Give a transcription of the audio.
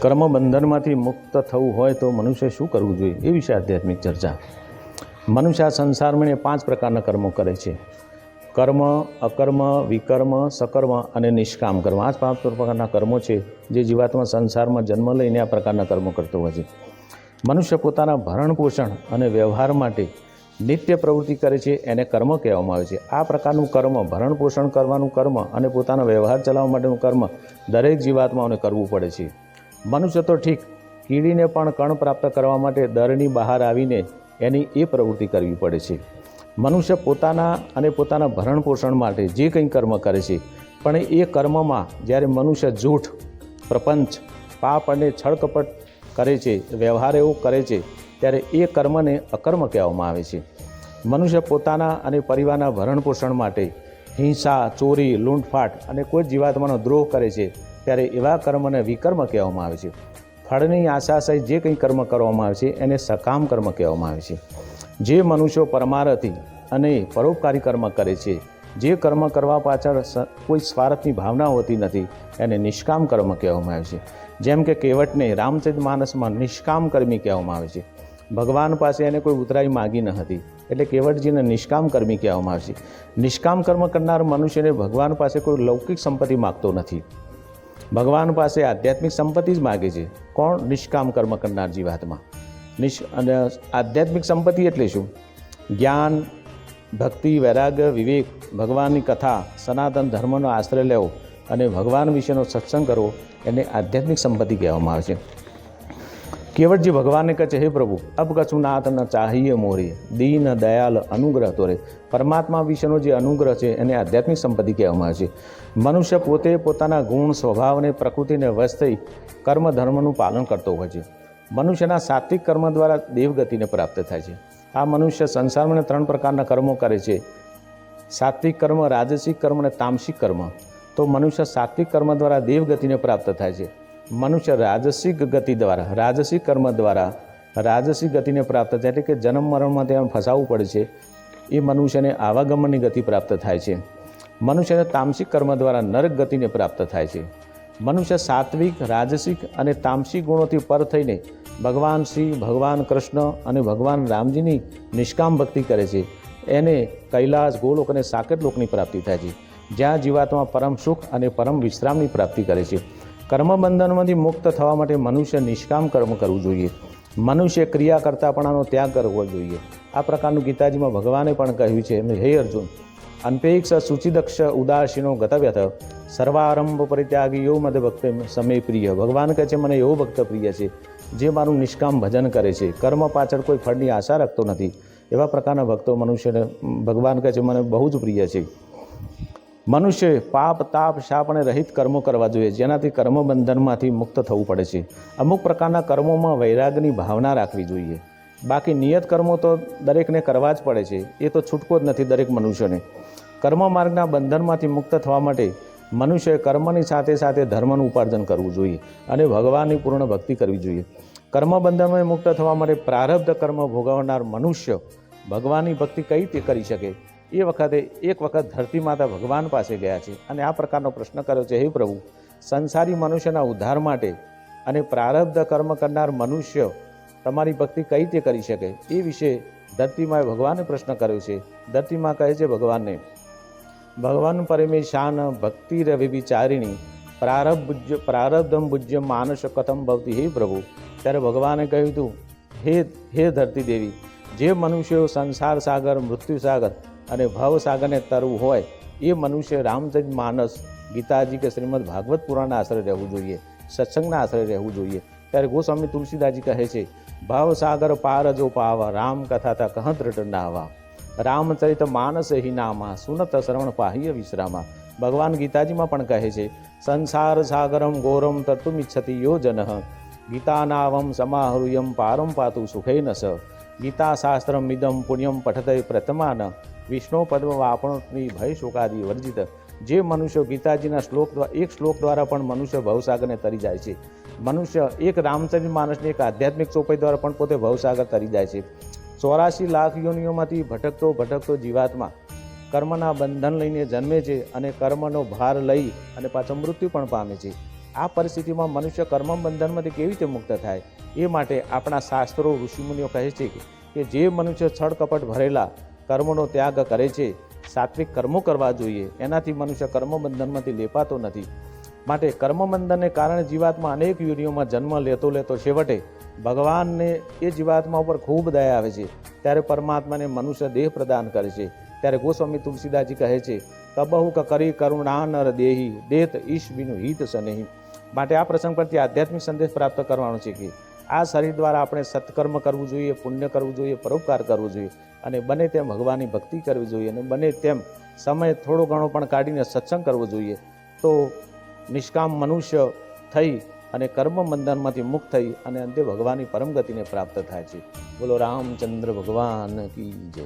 કર્મ બંધનમાંથી મુક્ત થવું હોય તો મનુષ્ય શું કરવું જોઈએ? એ વિશે આધ્યાત્મિક ચર્ચા. મનુષ્ય સંસારમાં પાંચ પ્રકારના કર્મો કરે છે. કર્મ, અકર્મ, વિકર્મ, સકર્મ અને નિષ્કામ કર્મ. આ પાંચ પ્રકારના કર્મો છે જે જીવાત્મા સંસારમાં જન્મ લઈને આ પ્રકારના કર્મો કરતો હોય છે. મનુષ્ય પોતાના ભરણ પોષણ અને વ્યવહાર માટે નિત્ય પ્રવૃત્તિ કરે છે, એને કર્મ કહેવામાં આવે છે. આ પ્રકારનું કર્મ ભરણ પોષણ કરવાનું કર્મ અને પોતાનો વ્યવહાર ચલાવવા માટેનું કર્મ દરેક જીવાત્માઓને કરવું પડે છે. મનુષ્ય તો ઠીક, કીડીને પણ કણ પ્રાપ્ત કરવા માટે દરની બહાર આવીને એની એ પ્રવૃત્તિ કરવી પડે છે. મનુષ્ય પોતાના અને પોતાના ભરણ પોષણ માટે જે કંઈ કર્મ કરે છે, પણ એ કર્મમાં જ્યારે મનુષ્ય જૂઠ, પ્રપંચ, પાપ અને છળકપટ કરે છે, વ્યવહાર એવો કરે છે, ત્યારે એ કર્મને અકર્મ કહેવામાં આવે છે. મનુષ્ય પોતાના અને પરિવારના ભરણ પોષણ માટે હિંસા, ચોરી, લૂંટફાટ અને કોઈ જીવાત્માનો દ્રોહ કરે છે ત્યારે એવા કર્મને વિકર્મ કહેવામાં આવે છે. ફળની આશા સહિત જે કંઈ કર્મ કરવામાં આવે છે, એને સકામ કર્મ કહેવામાં આવે છે. જે મનુષ્યો પરમારથી અને પરોપકારી કર્મ કરે છે, જે કર્મ કરવા પાછળ કોઈ સ્વાર્થની ભાવના હોતી નથી, એને નિષ્કામ કર્મ કહેવામાં આવે છે. જેમ કે કેવટને રામચરિત માનસમાં નિષ્કામ કર્મી કહેવામાં આવે છે. ભગવાન પાસે એને કોઈ ઉતરાઈ માગી ન હતી, એટલે કેવટજીને નિષ્કામ કર્મી કહેવામાં આવે છે. નિષ્કામ કર્મ કરનાર મનુષ્યને ભગવાન પાસે કોઈ લૌકિક સંપત્તિ માગતો નથી. ભગવાન પાસે આધ્યાત્મિક સંપત્તિ જ માગે છે. કોણ નિષ્કામ કર્મ કરનાર જીવાત્મા નિષ્ અને આધ્યાત્મિક સંપત્તિ એટલે શું? જ્ઞાન, ભક્તિ વૈરાગ્ય વિવેક, ભગવાનની કથા, સનાતન ધર્મનો આશ્રય લેવો અને ભગવાન વિશેનો સત્સંગ કરવો એને આધ્યાત્મિક સંપત્તિ કહેવામાં આવે છે. કેવટજી ભગવાનને કહે છે, હે પ્રભુ, અબ કછું નાથ ન ચાહીએ મોરે, દીન દયાલ અનુગ્રહ તોરે. પરમાત્મા વિશેનો જે અનુગ્રહ છે, એને આધ્યાત્મિક સંપત્તિ કહેવામાં આવે છે. મનુષ્ય પોતે પોતાના ગુણ, સ્વભાવને, પ્રકૃતિને વશ થઈ કર્મ ધર્મનું પાલન કરતો હોય છે. મનુષ્યના સાત્વિક કર્મ દ્વારા દેવગતિને પ્રાપ્ત થાય છે. આ મનુષ્ય સંસારમાં ત્રણ પ્રકારના કર્મો કરે છે. સાત્વિક કર્મ, રાજસિક કર્મ અને તામસિક કર્મ. તો મનુષ્ય સાત્વિક કર્મ દ્વારા દેવગતિને પ્રાપ્ત થાય છે. મનુષ્ય રાજસિક ગતિ દ્વારા, રાજસિક કર્મ દ્વારા, રાજસિક ગતિને પ્રાપ્ત થાય એટલે કે જન્મ મરણમાં ત્યાં ફસાવવું પડે છે, એ મનુષ્યને આવાગમનની ગતિ પ્રાપ્ત થાય છે. મનુષ્યને તામસિક કર્મ દ્વારા નરક ગતિને પ્રાપ્ત થાય છે. મનુષ્ય સાત્વિક, રાજસિક અને તામસિક ગુણોથી પર થઈને ભગવાન શ્રી, ભગવાન કૃષ્ણ અને ભગવાન રામજીની નિષ્કામ ભક્તિ કરે છે. એને કૈલાસ, ગોલોક અને સાકેત લોકની પ્રાપ્તિ થાય છે. જ્યાં જીવાત્મા પરમ સુખ અને પરમ વિશ્રામની પ્રાપ્તિ કરે છે. કર્મબંધનમાંથી મુક્ત થવા માટે મનુષ્ય નિષ્કામ કર્મ કરવું જોઈએ. મનુષ્ય ક્રિયા કરતાપણાનો ત્યાગ કરવો જોઈએ. આ પ્રકારનું ગીતાજીમાં ભગવાને પણ કહ્યું છે. એમ હે અર્જુન અનપેક્ષ સુચિદક્ષ ઉદાસીનો ગતવ્યથ સર્વારંભ પરિત્યાગી એવો મદ ભક્ત સમય પ્રિય. ભગવાન કહે છે, મને એવો ભક્ત પ્રિય છે, જે મારું નિષ્કામ ભજન કરે છે. કર્મ પાછળ કોઈ ફળની આશા રાખતો નથી. એવા પ્રકારના ભક્તો મનુષ્યને, ભગવાન કહે છે, મને બહુ જ પ્રિય છે. મનુષ્ય પાપ, તાપ, શાપ અને રહિત કર્મો કરવા જોઈએ. જેનાથી કર્મ બંધનમાંથી મુક્ત થવું પડે છે. અમુક પ્રકારના કર્મોમાં વૈરાગની ભાવના રાખવી જોઈએ. બાકી નિયત કર્મો તો દરેકને કરવા જ પડે છે. એ તો છૂટકો જ નથી દરેક મનુષ્યને. કર્મ માર્ગના બંધનમાંથી મુક્ત થવા માટે મનુષ્યએ કર્મની સાથે સાથે ધર્મનું ઉપાર્જન કરવું જોઈએ અને ભગવાનની પૂર્ણ ભક્તિ કરવી જોઈએ. કર્મ બંધનમાંથી મુક્ત થવા માટે પ્રારબ્ધ કર્મ ભોગવનાર મનુષ્ય ભગવાનની ભક્તિ કઈ રીતે કરી શકે? એ વખતે એક વખત ધરતી માતા ભગવાન પાસે ગયા છે અને આ પ્રકારનો પ્રશ્ન કર્યો છે, હે પ્રભુ, સંસારી મનુષ્યના ઉદ્ધાર માટે અને પ્રારબ્ધ કર્મ કરનાર મનુષ્ય તમારી ભક્તિ કઈ રીતે કરી શકે? એ વિશે ધરતીમાએ ભગવાને પ્રશ્ન કર્યો છે. ધરતીમાં કહે છે ભગવાનને, ભગવાન પરમે શાન ભક્તિ રવિ વિચારિણી પ્રારબ્ધ પ્રારબ્ધમ ભુજ્ય માનસ કથમ ભવતી. હે પ્રભુ, ત્યારે ભગવાને કહ્યું હતું હે હે ધરતી દેવી, જે મનુષ્યો સંસાર સાગર, મૃત્યુ સાગર અને ભવ સાગરને તરવું હોય એ મનુષ્ય રામચરિત માનસ ગીતાજી કે શ્રીમદ ભાગવત પુરાણના આશ્રય રહેવું જોઈએ, સત્સંગના આશરે રહેવું જોઈએ. ત્યારે ગોસ્વામી તુલસીદાસજી કહે છે, ભાવસાગર પાર જો પાવા, રામ કથા કહત રટ રામચરિત માનસ હિ નામા, સુનત શ્રવણ પાહ્ય વિશ્રામા. ભગવાન ગીતાજીમાં પણ કહે છે, સંસાર સાગરમ ઘોરમ તત્વમિચ્છતિ યો જન ગીતાનાવમ સમાહૃયમ પારમ પાતુ સુખેન સ ગીતા શાસ્ત્રમ ઇદમ પુણ્યમ પઠતય પ્રથમાન. વિષ્ણુ પદ્મ વાપણની ભય શોકાદી વર્જિત, જે મનુષ્ય ગીતાજીના શ્લોક એક શ્લોક દ્વારા પણ મનુષ્ય ભવસાગરને તરી જાય છે. મનુષ્ય એક રામચરિત માનસની એક આધ્યાત્મિક ચોપાઈ દ્વારા પણ પોતે ભવસાગર તરી જાય છે. ચોરાશી લાખ યોનિઓમાંથી ભટકતો ભટકતો જીવાત્મા કર્મના બંધન લઈને જન્મે છે અને કર્મનો ભાર લઈ અને પાછો મૃત્યુ પણ પામે છે. આ પરિસ્થિતિમાં મનુષ્ય કર્મ બંધનમાંથી કેવી રીતે મુક્ત થાય? એ માટે આપણા શાસ્ત્રો, ઋષિમુનિઓ કહે છે કે જે મનુષ્ય છળ કપટ ભરેલા કર્મોનો ત્યાગ કરે છે. સાત્વિક કર્મો કરવા જોઈએ. એનાથી મનુષ્ય કર્મબંધનમાંથી લેપાતો નથી. માટે કર્મબંધનને કારણે જીવાત્મા અનેક યુનિઓમાં જન્મ લેતો લેતો છેવટે ભગવાનને એ જીવાત્મા ઉપર ખૂબ દયા આવે છે. ત્યારે પરમાત્માને મનુષ્ય દેહ પ્રદાન કરે છે. ત્યારે ગોસ્વામી તુલસીદાસજી કહે છે કબહુ ક કરી કરુણા નર દેહી, દેત ઈશ્વીનું હિત સનેહી. માટે આ પ્રસંગ પરથી આધ્યાત્મિક સંદેશ પ્રાપ્ત કરવાનો છે કે આ શરીર દ્વારા આપણે સત્કર્મ કરવું જોઈએ, પુણ્ય કરવું જોઈએ, પરોપકાર કરવું જોઈએ અને બને તેમ ભગવાનની ભક્તિ કરવી જોઈએ અને બને તેમ સમય થોડો ઘણો પણ કાઢીને સત્સંગ કરવો જોઈએ. તો નિષ્કામ મનુષ્ય થઈ અને કર્મ બંધનમાંથી મુક્ત થઈ અને અંતે ભગવાનની પરમગતિને પ્રાપ્ત થાય છે. બોલો, રામચંદ્ર ભગવાન કી જય.